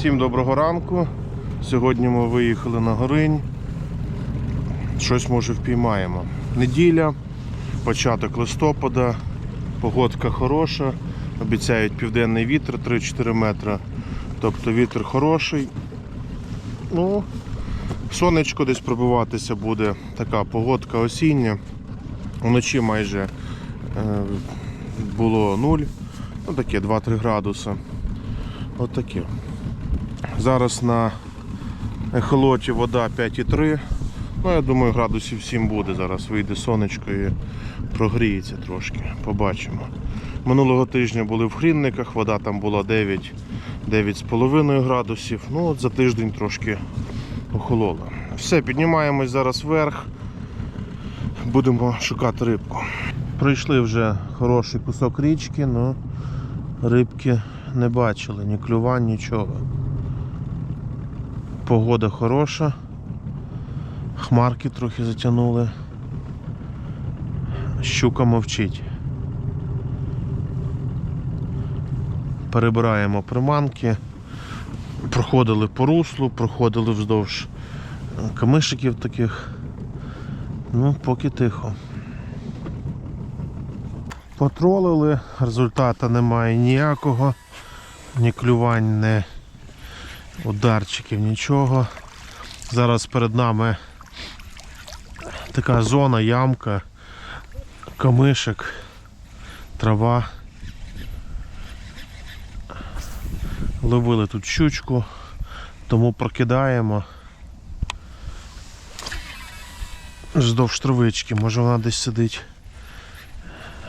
Всім доброго ранку. Сьогодні ми виїхали на горинь. Щось може впіймаємо. Неділя, початок листопада, погодка хороша, обіцяють південний вітер 3-4 метри. Тобто вітер хороший. Ну, сонечко десь пробиватися буде, така погодка осіння. Вночі майже е, було 0, ну таке 2-3 градуси. От таке. Зараз на ехолоті вода 5,3. Ну, я думаю, градусів 7 буде. Зараз вийде сонечко і прогріється трошки. Побачимо. Минулого тижня були в Хрінниках, вода там була 9, 9,5 градусів. Ну от за тиждень трошки охолола. Все, піднімаємось зараз вверх. Будемо шукати рибку. Пройшли вже хороший кусок річки, але рибки не бачили, ні клювань, нічого. Погода хороша. Хмарки трохи затягнули. Щука мовчить. Перебираємо приманки. Проходили по руслу, проходили вздовж е, камишиків таких. Ну, поки тихо. Потролили, результату немає ніякого, ні клювань, ні ударчиків, нічого. Зараз перед нами така зона, ямка, камишик, трава. Ловили тут щучку, тому прокидаємо. Вздовж травички, може вона десь сидить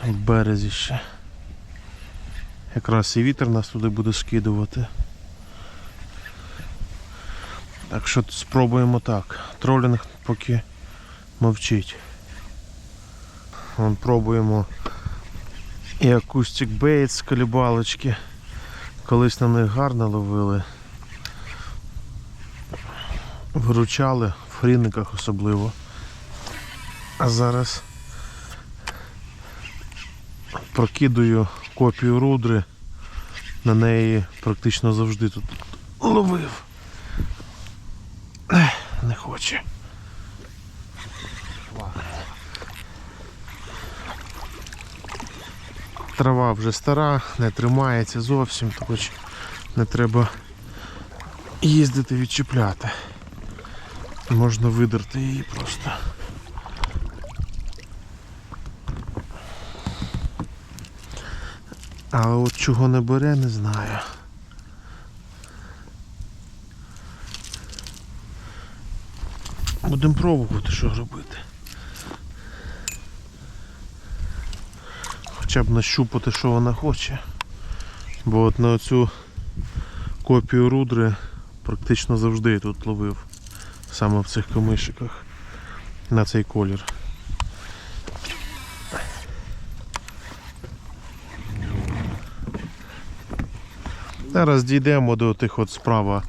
в березі ще. Якраз і вітер нас туди буде скидувати. Так що спробуємо так. Тролінг поки мовчить. Вон пробуємо і акустик бейт з колібалочки. Колись на них гарно ловили. Виручали в хрінниках особливо. А зараз прокидую копію рудри. На неї практично завжди тут ловив. Не хоче. Трава вже стара, не тримається зовсім, то хоч не треба їздити відчіпляти. Можна видерти її просто. А от чого не бере, не знаю. Будемо пробувати, що робити. Хоча б нащупати, що вона хоче. Бо от на оцю копію рудри практично завжди тут ловив. Саме в цих камишиках. На цей колір. Зараз дійдемо до тих от справа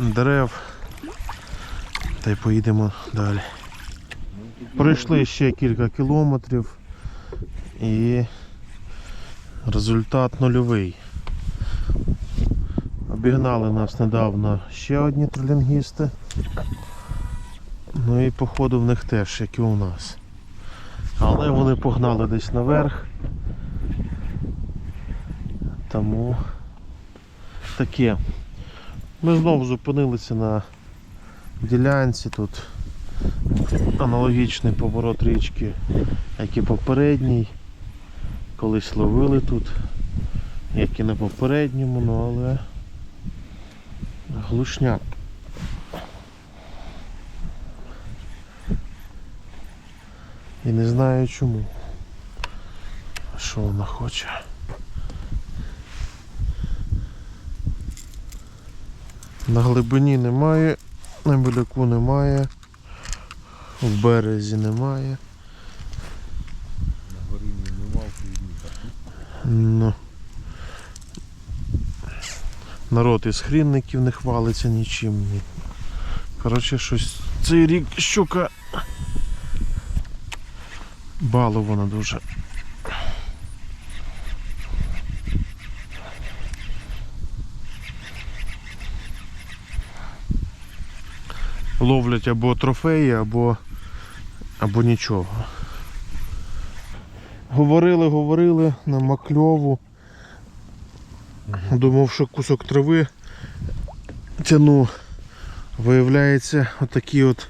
дерев та й поїдемо далі. Пройшли ще кілька кілометрів і результат нульовий. Обігнали нас недавно ще одні тролінгісти. Ну і походу в них теж, як і у нас. Але вони погнали десь наверх. Тому таке. Ми знову зупинилися на ділянці тут аналогічний поворот річки, як і попередній. Колись ловили тут, як і на попередньому, ну але глушняк. І не знаю чому. Що вона хоче. На глибині немає, на біляку немає, в березі немає. На горі не мав. Ну. Народ із хрінників не хвалиться нічим. Ні. Коротше, щось цей рік щука балована дуже. Ловлять або трофеї, або, або нічого. Говорили, говорили на макльову. Думав, що кусок трави тяну. Виявляється, отакий от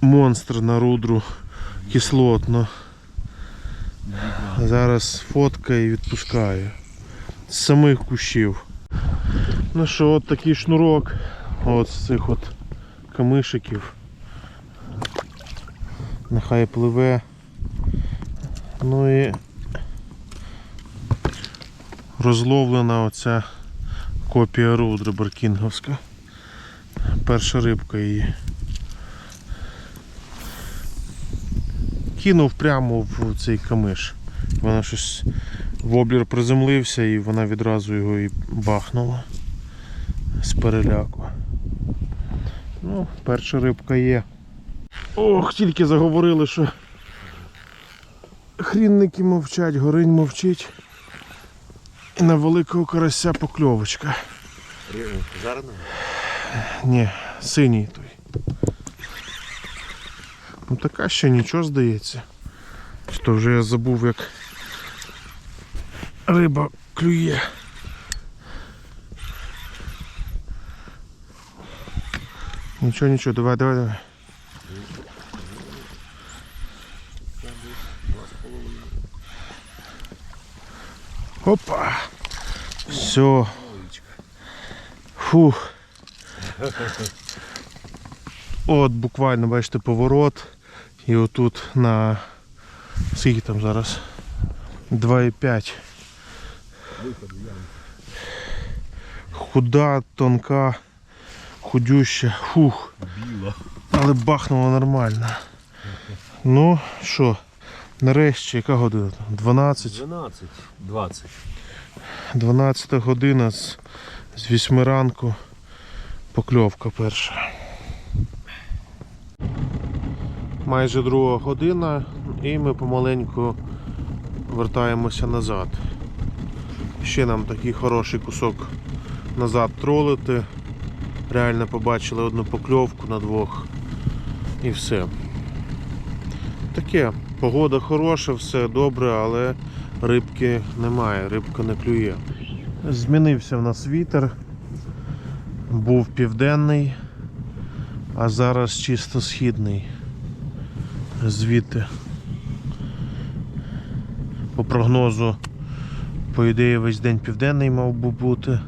монстр на рудру кислотно. Зараз фотка і відпускаю. З самих кущів. Ну що, от такий шнурок от з цих от камишиків. Нехай пливе. Ну і розловлена оця копія рудри баркінговська. Перша рибка її. Кинув прямо в цей камиш. Вона щось воблер приземлився і вона відразу його і бахнула з переляку. Ну, перша рибка є. Ох, тільки заговорили, що хрінники мовчать, горинь мовчить. І на великого карася покльовочка. Жарено? Ні, синій той. Ну така ще нічого здається. Що вже я забув, як риба клює. Нічого, нічого, давай, давай, давай. Опа. Все. Фух. От буквально бачите поворот. І отут на скільки там зараз? 2,5. Худа, тонка, Худюща. Фух. Біла. Але бахнуло нормально. Ну що, нарешті, яка година? 12. 12, 20. 12 година з, з 8 ранку. Покльовка перша. Майже друга година і ми помаленьку вертаємося назад. Ще нам такий хороший кусок назад тролити. Реально побачили одну покльовку на двох і все. Таке, погода хороша, все добре, але рибки немає, рибка не клює. Змінився в нас вітер. Був південний, а зараз чисто східний. Звідти. По прогнозу, по ідеї, весь день південний мав би бути.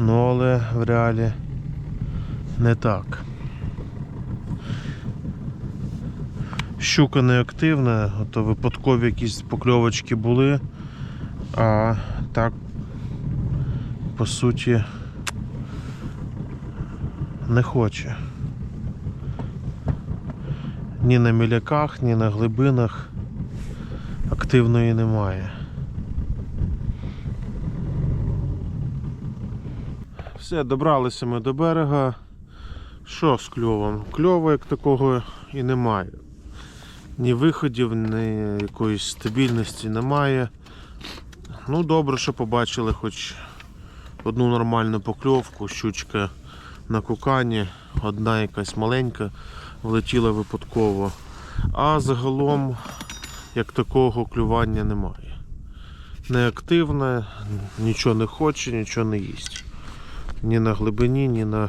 Ну але в реалі не так. Щука не активна, то випадкові якісь покльовочки були, а так по суті не хоче. Ні на міляках, ні на глибинах активної немає. Все, добралися ми до берега. Що з кльовом? Кльова як такого і немає. Ні виходів, ні якоїсь стабільності немає. Ну добре, що побачили хоч одну нормальну покльовку, щучка на кукані, одна якась маленька влетіла випадково. А загалом як такого клювання немає. Неактивне, нічого не хоче, нічого не їсть. Ні на глибині, ні на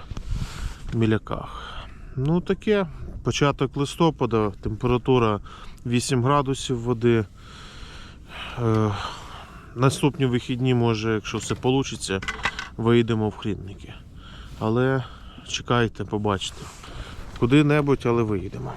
міляках. Ну таке, початок листопада, температура 8 градусів води. Е, наступні вихідні, може, якщо все вийде, вийдемо в хрідники. Але чекайте, побачите. Куди-небудь, але виїдемо.